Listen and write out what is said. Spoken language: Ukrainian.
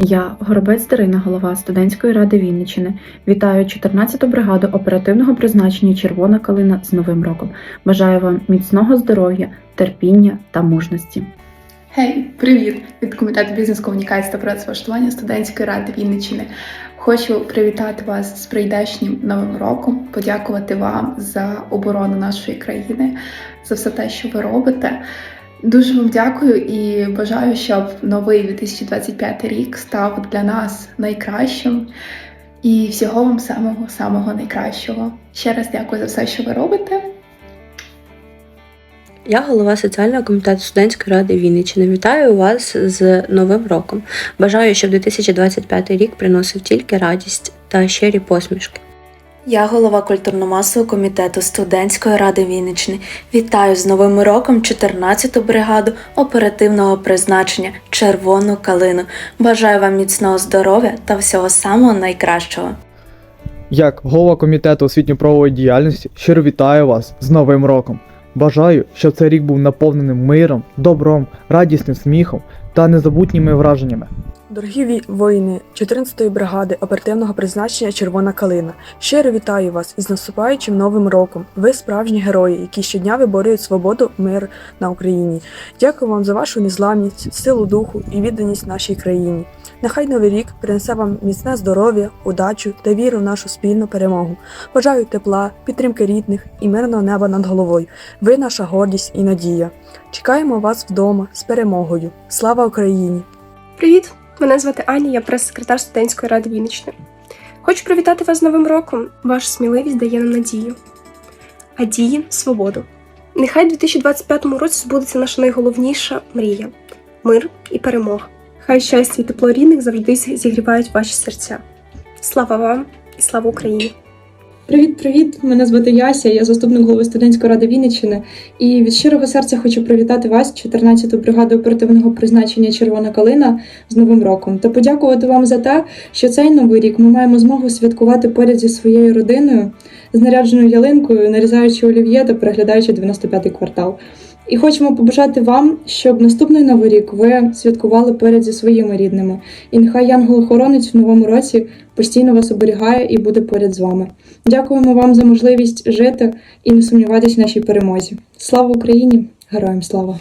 Я, Горобець Дарина, голова студентської ради Вінниччини, вітаю 14-ту бригаду оперативного призначення Червона калина з Новим роком. Бажаю вам міцного здоров'я, терпіння та мужності. Гей, привіт! Від комітету бізнес-комунікації та працевлаштування студентської ради Вінниччини. Хочу привітати вас з прийдешнім новим роком, подякувати вам за оборону нашої країни, за все те, що ви робите. Дуже вам дякую і бажаю, щоб новий 2025 рік став для нас найкращим. І всього вам самого самого найкращого. Ще раз дякую за все, що ви робите. Я голова соціального комітету студентської ради Вінниччини. Вітаю вас з Новим роком. Бажаю, щоб 2025 рік приносив тільки радість та щирі посмішки. Я голова культурно-масового комітету студентської ради Вінниччини. Вітаю з Новим роком 14-ту бригаду оперативного призначення Червону калину. Бажаю вам міцного здоров'я та всього самого найкращого. Як голова комітету освітньо-правової діяльності щиро вітаю вас з Новим роком. Бажаю, щоб цей рік був наповненим миром, добром, радісним сміхом та незабутніми враженнями. Дорогі воїни 14-ї бригади оперативного призначення Червона калина. Щиро вітаю вас із наступаючим новим роком. Ви справжні герої, які щодня виборюють свободу, мир на Україні. Дякую вам за вашу незламність, силу духу і відданість нашій країні. Нехай новий рік принесе вам міцне здоров'я, удачу та віру в нашу спільну перемогу. Бажаю тепла, підтримки рідних і мирного неба над головою. Ви наша гордість і надія. Чекаємо вас вдома з перемогою. Слава Україні! Привіт! Мене звати Аня, я прес-секретар студентської ради Віннични. Хочу привітати вас з Новим роком. Ваша сміливість дає нам надію. А дії свободу. Нехай у 2025 році збудеться наша найголовніша мрія мир і перемога. Хай щастя і тепло рідних завжди зігрівають ваші серця. Слава вам і слава Україні! Привіт, привіт! Мене звати Яся, я заступник голови студентської ради Вінниччини. І від щирого серця хочу привітати вас, 14-ту бригаду оперативного призначення Червона калина з Новим роком та подякувати вам за те, що цей новий рік ми маємо змогу святкувати поряд зі своєю родиною, з нарядженою ялинкою, нарізаючи олів'є та переглядаючи 95-й квартал. І хочемо побажати вам, щоб наступний новий рік ви святкували поряд зі своїми рідними. І нехай янгол-охоронець в новому році постійно вас оберігає і буде поряд з вами. Дякуємо вам за можливість жити і не сумніватись в нашій перемозі. Слава Україні! Героям слава!